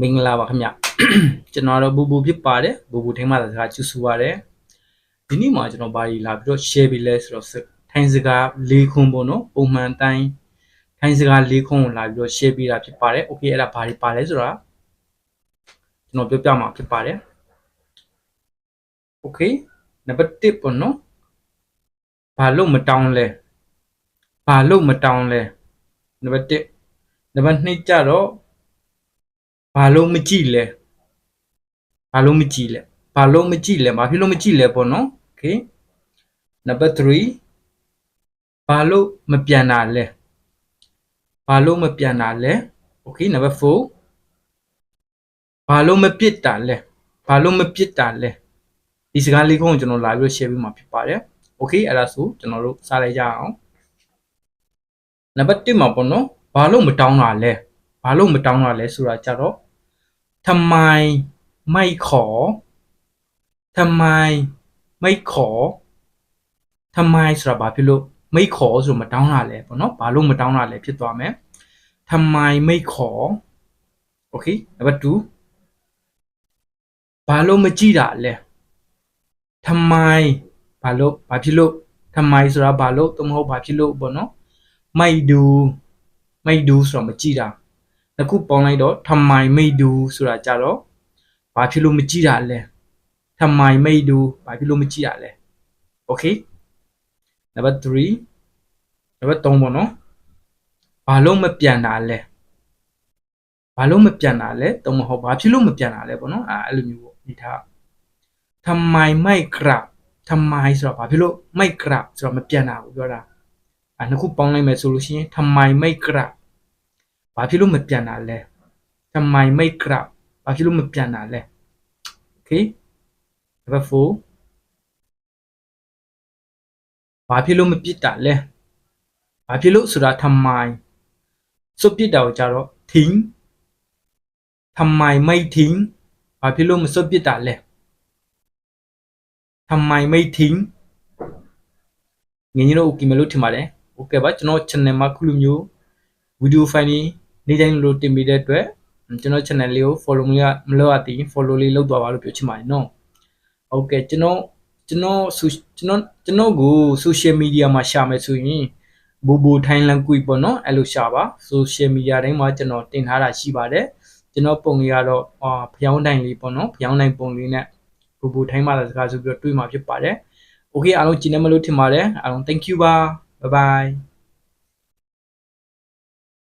မင်္ဂလာပါခင်ဗျကျွန်တော်တော့ဘူဘူဖြစ်ပါတယ်ဘူဘူထိန်းမသာစကားချူဆူပါတယ်ဒီနေ့မှာကျွန်တော်ဘာကြီးလာပြီးတော့ share ပေးလဲဆိုတော့ထိုင်းစကား၄ခွန်းပေါ့နော်ပုံမှန်တိုင်းထိုင်းစကား၄ခွန်းကိုလာပြီးတော့ share ပေးတာဖြစ်ပါတယ် okay အဲ့ဒါဘာကြီးပါလဲဆိုတာကျွန်တော်ပြောပြမှာဖြစ်ပါတယ် okay နံပါတ်1ပေါ့နော်ဘာလို့မတောင်းလဲဘာလို့မတောင်းလဲနံပါတ်1နံပါတ်2ကြတော့ ဘာလို့မကြည့်လဲဘာလို့မကြည့်လဲဘာလို့မကြည့်လဲဘာဖြစ်လို့မကြည့်လဲပေါ့နော်โอเคနံပါတ်3ဘာလို့မပြန်တာလဲဘာလို့မပြန်တာလဲโอเคနံပါတ်4ဘာလို့မပြစ်တာလဲဘာလို့မပြစ်တာလဲဒီစကားလေးကိုကျွန်တော်လာပြီး share ပေးမှာဖြစ်ပါတယ်โอเคအဲ့ဒါဆိုကျွန်တော်တို့စလိုက်ကြအောင်နံပါတ်1မှာပေါ့နော်ဘာလို့မတောင်းတာလဲဘာလို့မတောင်းတာလဲဆိုတာကြတော့ ทำไมไม่ขอทำไมไม่ขอทำไมဆိုတာဘာဖြစ်လို့ไม่ขอဆိုမတောင်းတာလဲပေါ့နော်ဘာလို့မတောင်းတာလဲဖြစ်သွားမယ်ทำไมไม่ขอโอเคနံပါတ်2ဘာလို့မကြည့်တာလဲทำไมဘာလို့ဘာဖြစ်လို့ทำไมဆိုတာဘာလို့တမဟုတ်ဘာဖြစ်လို့ပေါ့နော်ไม่ดูไม่ดูဆိုတော့မကြည့်တာ တစ်ခုပေါင်းလိုက်တော့ทำไมไม่ดูဆိုတာကြတော့ဘာဖြစ်လို့မကြည့်တာလဲทำไมไม่ดูဘာဖြစ်လို့မကြည့်တာလဲโอเคနံပါတ်3နံပါတ်3ပေါ့နော်ဘာလို့မပြန်တာလဲဘာလို့မပြန်တာလဲတော့မဟုတ်ဘာဖြစ်လို့မပြန်တာလဲပေါ့နော်အဲအဲ့လိုမျိုးပေါ့ဒီထားทำไมไม่กลับทำไมဆိုတော့ဘာဖြစ်လို့ไม่กลับဆိုတော့မပြန်တာကိုပြောတာအဲနှစ်ခုပေါင်းလိုက်မယ်ဆိုလို့ရှိရင်ทำไมไม่กลับ ဘာဖြစ်လို့မပြန်တာလဲทำไมไม่กลับဘာဖြစ်လို့မပြန်တာလဲโอเค number 4ဘာဖြစ်လို့မပြစ်တာလဲဘာဖြစ်လို့ဆိုတာทำไมစွတ်ပြစ်တာကိုကြတော့ทิ้งทำไมไม่ทิ้งဘာဖြစ်လို့မစွတ်ပြစ်တာလဲทำไมไม่ทิ้งငင်းကြီးတို့ okay မလို့ထင်ပါတယ် okay ပါကျွန်တော် channel မှာခုလိုမျိုး video file တွေ နေ့တိုင်းလိုတင်ပေးတဲ့အတွက်ကျွန်တော် channel လေးကို follow မရမလုပ်ရသေးရင် follow လေးလုပ်သွားပါလို့ပြောချင်ပါတယ်နော်ဟုတ်ကဲ့ကျွန်တော်ကျွန်တော်ကျွန်တော်ကျွန်တော်ကို social media မှာရှာမယ်ဆိုရင်ဘူဘူထိုင်းလန်ကွီပေါ့နော်အဲ့လိုရှာပါ social media တိုင်းမှာကျွန်တော်တင်ထားတာရှိပါတယ်ကျွန်တော်ပုံလေးကတော့အာဖျောင်းတိုင်လေးပေါ့နော်ဖျောင်းတိုင်ပုံလေးနဲ့ဘူဘူထိုင်းမှာစကားဆိုပြီးတော့တွေ့မှာဖြစ်ပါတယ် okay အားလုံးကြည့်နေမလို့ထင်ပါတယ်အားလုံး thank you ပါ bye bye